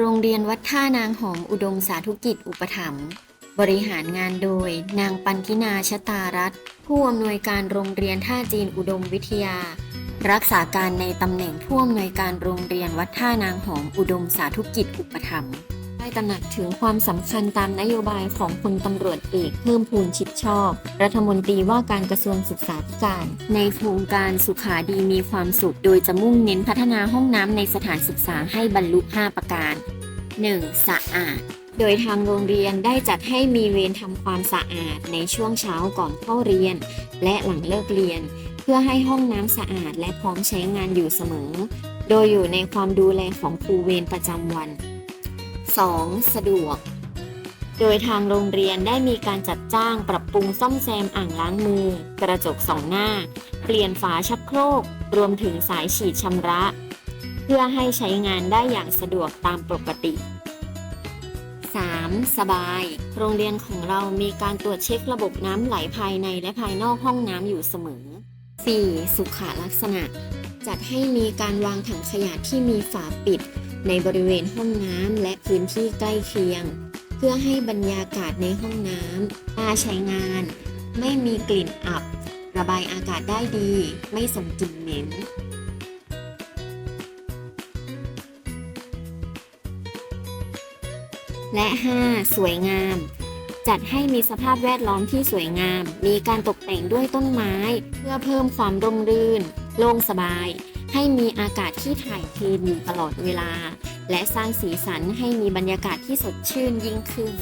โรงเรียนวัดท่านางหอมอุดมสาธุกิจอุปถัมภ์บริหารงานโดย นางปันทินาชตารัตผู้อำนวยการโรงเรียนท่าจีนอุดมวิทยา รักษาการในตำแหน่งผู้อำนวยการโรงเรียนวัดท่านางหอมอุดมสาธุกิจอุปถัมภ์ ได้ตระหนักถึงความสำคัญตามนโยบายของพลตำรวจเอกเพิ่มพูนชิดชอบ รัฐมนตรีว่าการกระทรวงศึกษาธิการ ในโครงการสุขาดีมีความสุข โดยจะมุ่งเน้นพัฒนาห้องน้ำในสถานศึกษาให้บรรลุ 5 ประการ 1. สะอาด โดยทางโรงเรียนได้จัดให้มีเวรทำความสะอาดในช่วงเช้าก่อนเข้าเรียน และหลังเลิกเรียน เพื่อให้ห้องน้ำสะอาดและพร้อมใช้งานอยู่เสมอ โดยอยู่ในความดูแลของครูเวรประจำวัน 2. สะดวก โดยทางโรงเรียนได้มีการจัดจ้างปรับปรุงซ่อมแซมอ่างล้างมือ กระจกสองหน้า เปลี่ยนฝาชักโครก รวมถึงสายฉีดชำระ เพื่อให้ใช้งานได้อย่างสะดวกตามปกติ 3. สบาย โรงเรียนของเรามีการตรวจเช็คระบบน้ำไหลภายในและภายนอกห้องน้ำอยู่เสมอ 4. สุขลักษณะ จัดให้มีการวางถังขยะที่มีฝาปิด ในบริเวณห้องน้ำและพื้นที่ใกล้เคียง เพื่อให้บรรยากาศในห้องน้ำน่าใช้งาน ไม่มีกลิ่นอับ ระบายอากาศได้ดี ไม่ส่งกลิ่นเหม็นและ 5. สวยงาม จัดให้มีสภาพแวดล้อมที่สวยงาม มีการตกแต่งด้วยต้นไม้ เพื่อเพิ่มความร่มรื่น โล่งสบาย ให้มีอากาศที่ถ่ายเทอยู่ตลอดเวลา และสร้างสีสันให้มีบรรยากาศที่สดชื่นยิ่งขึ้น